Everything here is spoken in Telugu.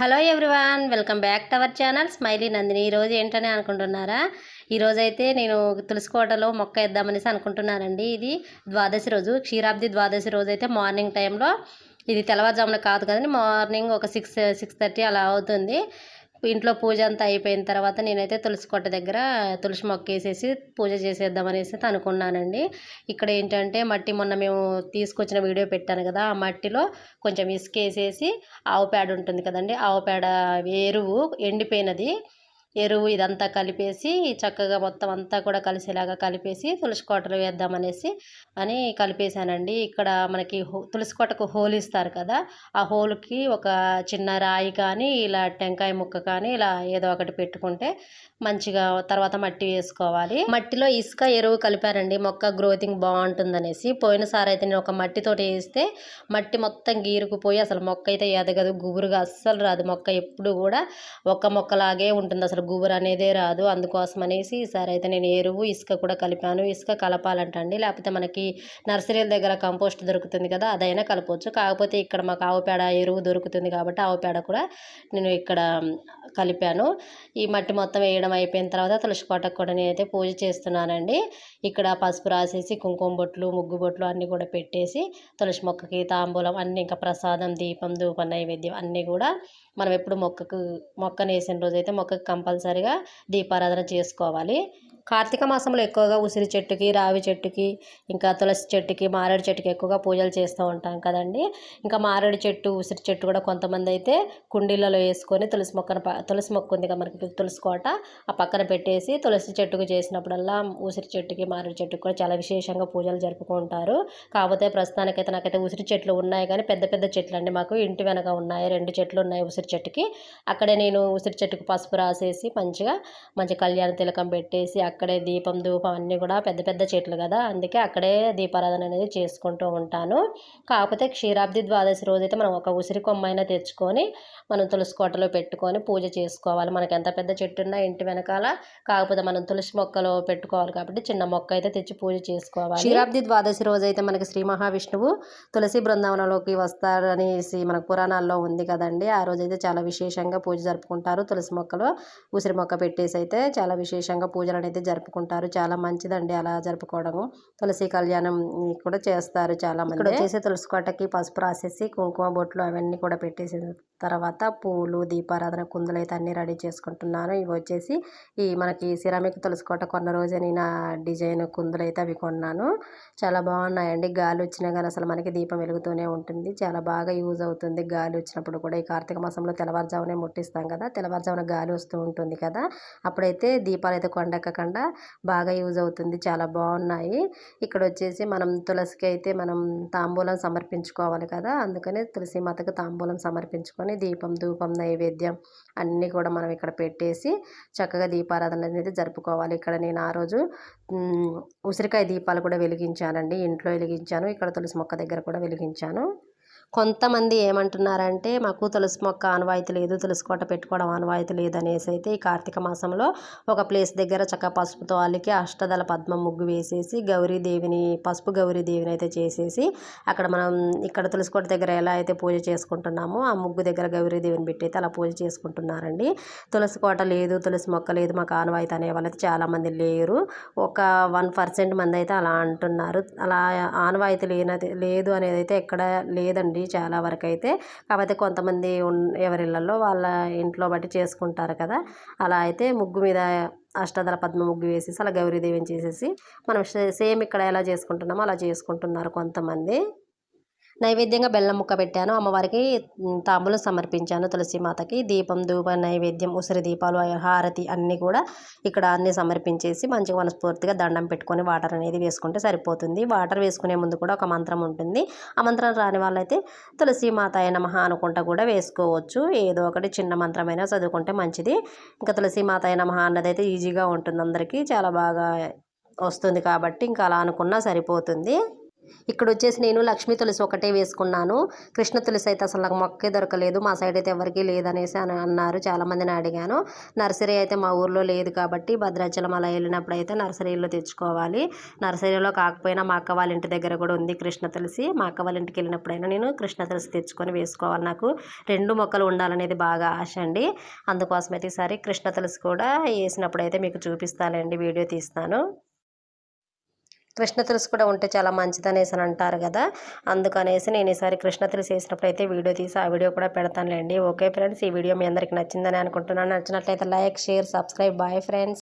Hello everyone welcome back to our channel smiley Nandini. ఈరోజు ఏంటని అనుకుంటున్నారా? ఈరోజు అయితే నేను తులసికోటలో మొక్క వేద్దామనేసి అనుకుంటున్నానండి. ఇది ద్వాదశి రోజు క్షీరాబ్ది ద్వాదశి రోజు అయితే మార్నింగ్ టైంలో. ఇది తెల్లవారుజామున కాదు కదండి మార్నింగ్ ఒక సిక్స్ సిక్స్ థర్టీ అలా అవుతుంది. ఇంట్లో పూజ అంతా అయిపోయిన తర్వాత నేనైతే తులసి కొట్ట దగ్గర తులసి మొక్క వేసేసి పూజ చేసేద్దామనేసి అనుకున్నానండి. ఇక్కడ ఏంటంటే మట్టి మొన్న మేము తీసుకొచ్చిన వీడియో పెట్టాను కదా ఆ మట్టిలో కొంచెం ఇసుక వేసేసి ఆవు పేడ ఉంటుంది కదండి ఆవు పేడ ఎరువు ఎండిపోయినది. ఎరువు ఇదంతా కలిపేసి చక్కగా మొత్తం అంతా కూడా కలిసేలాగా కలిపేసి తులసి కోటలు వేద్దామనేసి అని కలిపేశానండి. ఇక్కడ మనకి హో- తులసి కోటకు హోల్ ఇస్తారు కదా ఆ హోల్కి ఒక చిన్న రాయి కానీ ఇలా టెంకాయ ముక్క కానీ ఇలా ఏదో ఒకటి పెట్టుకుంటే మంచిగా తర్వాత మట్టి వేసుకోవాలి. మట్టిలో ఇసుక ఎరువు కలిపారండి మొక్క గ్రోతింగ్ బాగుంటుందనేసి పోయినసారి అయితే నేను ఒక మట్టితోటి వేస్తే మట్టి మొత్తం గీరుకుపోయి అసలు మొక్క అయితే ఎదగదు గుబురుగా అస్సలు రాదు. మొక్క ఎప్పుడు కూడా ఒక్క మొక్కలాగే ఉంటుంది. అసలు గుబురు అనేదే రాదు. అందుకోసం అనేసి ఈసారి అయితే నేను ఎరువు ఇసుక కూడా కలిపాను. ఇసుక కలపాలంటండి. లేకపోతే మనకి నర్సరీల దగ్గర కంపోస్ట్ దొరుకుతుంది కదా అదైనా కలపవచ్చు కాకపోతే ఇక్కడ మాకు ఆవు పేడ ఎరువు దొరుకుతుంది కాబట్టి ఆవు పేడ కూడా నేను ఇక్కడ కలిపాను. ఈ మట్టి మొత్తం వేయడం అయిపోయిన తర్వాత తులసి కోటకు కూడా నేనైతే పూజ చేస్తున్నానండి. ఇక్కడ పసుపు రాసేసి కుంకుమ బొట్లు ముగ్గు బొట్లు అన్నీ కూడా పెట్టేసి తులసి మొక్కకి తాంబూలం అన్నీ ఇంకా ప్రసాదం దీపం ధూప నైవేద్యం అన్నీ కూడా మనం ఎప్పుడు మొక్కకు మొక్కను వేసిన రోజైతే మొక్కకు కంపల్సరిగా దీపారాధన చేసుకోవాలి. కార్తీక మాసంలో ఎక్కువగా ఉసిరి చెట్టుకి రావి చెట్టుకి ఇంకా తులసి చెట్టుకి మారేడు చెట్టుకి ఎక్కువగా పూజలు చేస్తూ ఉంటాం కదండి. ఇంకా మారేడు చెట్టు ఉసిరి చెట్టు కూడా కొంతమంది అయితే కుండీలలో వేసుకొని తులసి మొక్కను తులసి మొక్క ఉంది కదా మనకి తులసి కోట ఆ పక్కన పెట్టేసి తులసి చెట్టుకు చేసినప్పుడల్లా ఉసిరి చెట్టుకి మారేడు చెట్టుకి కూడా చాలా విశేషంగా పూజలు జరుపుకుంటారు కాకపోతే ప్రస్తుతానికైతే నాకైతే ఉసిరి చెట్లు ఉన్నాయి కానీ పెద్ద పెద్ద చెట్లు అండి మాకు. ఇంటి వెనక ఉన్నాయి రెండు చెట్లు ఉన్నాయి ఉసిరి చెట్టుకి. అక్కడే నేను ఉసిరి చెట్టుకు పసుపు రాసేసి మంచిగా మంచి కళ్యాణ తిలకం పెట్టేసి అక్కడే దీపం ధూపం అన్నీ కూడా పెద్ద పెద్ద చెట్లు కదా. అందుకే అక్కడే దీపారాధన అనేది చేసుకుంటూ ఉంటాను. కాకపోతే క్షీరాబ్ది ద్వాదశి రోజైతే మనం ఒక ఉసిరి కొమ్మ తెచ్చుకొని మనం తులసి కోటలో పెట్టుకొని పూజ చేసుకోవాలి. మనకి ఎంత పెద్ద చెట్టు ఉన్నా ఇంటి వెనకాల కాకపోతే మనం తులసి మొక్కలో పెట్టుకోవాలి కాబట్టి చిన్న మొక్క అయితే తెచ్చి పూజ చేసుకోవాలి. క్షీరాబ్ది ద్వాదశి రోజు అయితే మనకి శ్రీ మహావిష్ణువు తులసి బృందావనంలోకి వస్తారనేసి మన పురాణాల్లో ఉంది కదండి. ఆ రోజు అయితే చాలా విశేషంగా పూజ జరుపుకుంటారు. తులసి మొక్కలో ఉసిరి మొక్క పెట్టేసి అయితే చాలా విశేషంగా పూజలు అనేది జరుపుకుంటారు. చాలా మంచిదండి అలా జరుపుకోవడము. తులసి కళ్యాణం కూడా చేస్తారు చాలా మంది. ఇక్కడ వచ్చేసి తులసి కోటకి పసుపు రాసేసి కుంకుమ బొట్లు అవన్నీ కూడా పెట్టేసి తర్వాత పూలు దీపారాధన కుందులు అయితే అన్ని రెడీ చేసుకుంటున్నాను. ఇవి వచ్చేసి ఈ మనకి సిరామిక్ తులసి కోట కొన్న రోజే నేను డిజైన్ కుందులు అయితే అవి కొన్నాను. చాలా బాగున్నాయండి. గాలి వచ్చినా కానీ అసలు మనకి దీపం వెలుగుతూనే ఉంటుంది. చాలా బాగా యూజ్ అవుతుంది గాలి వచ్చినప్పుడు కూడా. ఈ కార్తీక మాసంలో తెల్లవారుజామునే ముట్టిస్తాం కదా. తెల్లవారుజామున గాలి వస్తూ ఉంటుంది కదా. అప్పుడైతే దీపాలు అయితే కొండెక్కకుండా బాగా యూజ్ అవుతుంది. చాలా బాగున్నాయి. ఇక్కడ వచ్చేసి మనం తులసికి అయితే మనం తాంబూలం సమర్పించుకోవాలి కదా. అందుకని తులసి మాతకు తాంబూలం సమర్పించుకొని దీపం ధూపం నైవేద్యం అన్నీ కూడా మనం ఇక్కడ పెట్టేసి చక్కగా దీపారాధన అనేది జరుపుకోవాలి. ఇక్కడ నేను ఆ రోజు ఉసిరికాయ దీపాలు కూడా వెలిగించానండి. ఇంట్లో వెలిగించాను. ఇక్కడ తులసి మొక్క దగ్గర కూడా వెలిగించాను. కొంతమంది ఏమంటున్నారంటే మాకు తులసి మొక్క ఆనవాయితీ లేదు తులసి కోట పెట్టుకోవడం ఆనవాయితీ లేదు అనేసి అయితే ఈ కార్తీక మాసంలో ఒక ప్లేస్ దగ్గర చక్క పసుపుతో అల్లికి అష్టదళ పద్మం ముగ్గు వేసేసి గౌరీదేవిని పసుపు గౌరీదేవిని అయితే చేసేసి అక్కడ మనం ఇక్కడ తులసి కోట దగ్గర ఎలా అయితే పూజ చేసుకుంటున్నామో ఆ ముగ్గు దగ్గర గౌరీదేవిని పెట్టి అయితే అలా పూజ చేసుకుంటున్నారండి. తులసి కోట లేదు తులసి మొక్క లేదు మాకు ఆనవాయితీ అనే వాళ్ళైతే చాలామంది లేరు. ఒక వన్ పర్సెంట్ మంది అయితే అలా అంటున్నారు. అలా ఆనవాయితీ లేనది లేదు అనేది అయితే ఎక్కడ లేదండి. చాలా వరకు అయితే కాకపోతే కొంతమంది ఎవరి ఇళ్ళల్లో వాళ్ళ ఇంట్లో బట్టి చేసుకుంటారు కదా. అలా అయితే ముగ్గు మీద అష్టదల పద్మ ముగ్గు వేసేసి అలా గౌరీదేవిని చేసేసి మనం సేమ్ ఇక్కడ ఎలా చేసుకుంటున్నామో అలా చేసుకుంటున్నారు కొంతమంది. నైవేద్యంగా బెల్లం ముక్క పెట్టాను. అమ్మవారికి తాంబూలం సమర్పించాను. తులసి మాతకి దీపం ధూప నైవేద్యం ఉసిరి దీపాలు హారతి అన్నీ కూడా ఇక్కడ అన్నీ సమర్పించేసి మంచిగా మనస్ఫూర్తిగా దండం పెట్టుకొని వాటర్ అనేది వేసుకుంటే సరిపోతుంది. వాటర్ వేసుకునే ముందు కూడా ఒక మంత్రం ఉంటుంది. ఆ మంత్రం రాని వాళ్ళైతే తులసిమాత అయిన మహా అనుకుంటా కూడా వేసుకోవచ్చు. ఏదో ఒకటి చిన్న మంత్రమైనా చదువుకుంటే మంచిది. ఇంకా తులసిమాత అయిన మహా అన్నది అయితే ఈజీగా ఉంటుంది అందరికీ. చాలా బాగా వస్తుంది కాబట్టి ఇంకా అలా అనుకున్నా సరిపోతుంది. ఇక్కడ వచ్చేసి నేను లక్ష్మీ తులసి ఒకటే వేసుకున్నాను. కృష్ణ తులసి అయితే అసలు నాకు మొక్కే దొరకలేదు. మా సైడ్ అయితే ఎవరికీ లేదనేసి అని అన్నారు. చాలామందిని అడిగాను. నర్సరీ అయితే మా ఊర్లో లేదు కాబట్టి భద్రాచలం అలా వెళ్ళినప్పుడు అయితే నర్సరీలో తెచ్చుకోవాలి. నర్సరీలో కాకపోయినా మా అక్క వాళ్ళ ఇంటి దగ్గర కూడా ఉంది కృష్ణ తులసి. మా అక్క వాళ్ళ ఇంటికి వెళ్ళినప్పుడైనా నేను కృష్ణ తులసి తెచ్చుకొని వేసుకోవాలి. నాకు రెండు మొక్కలు ఉండాలనేది బాగా ఆశ అండి. అందుకోసం అయితే ఈసారి కృష్ణ తులసి కూడా వేసినప్పుడు అయితే మీకు చూపిస్తానండి వీడియో తీస్తాను. కృష్ణ తులసి కూడా ఉంటే చాలా మంచిదనేసి అని అంటారు కదా. అందుకనేసి నేను ఈసారి కృష్ణ తులసి వేసినప్పుడు అయితే వీడియో తీసి ఆ వీడియో కూడా పెడతానులేండి. ఓకే ఫ్రెండ్స్ ఈ వీడియో మీ అందరికి నచ్చిందని అనుకుంటున్నాను. నచ్చినట్లయితే like share subscribe. Bye friends.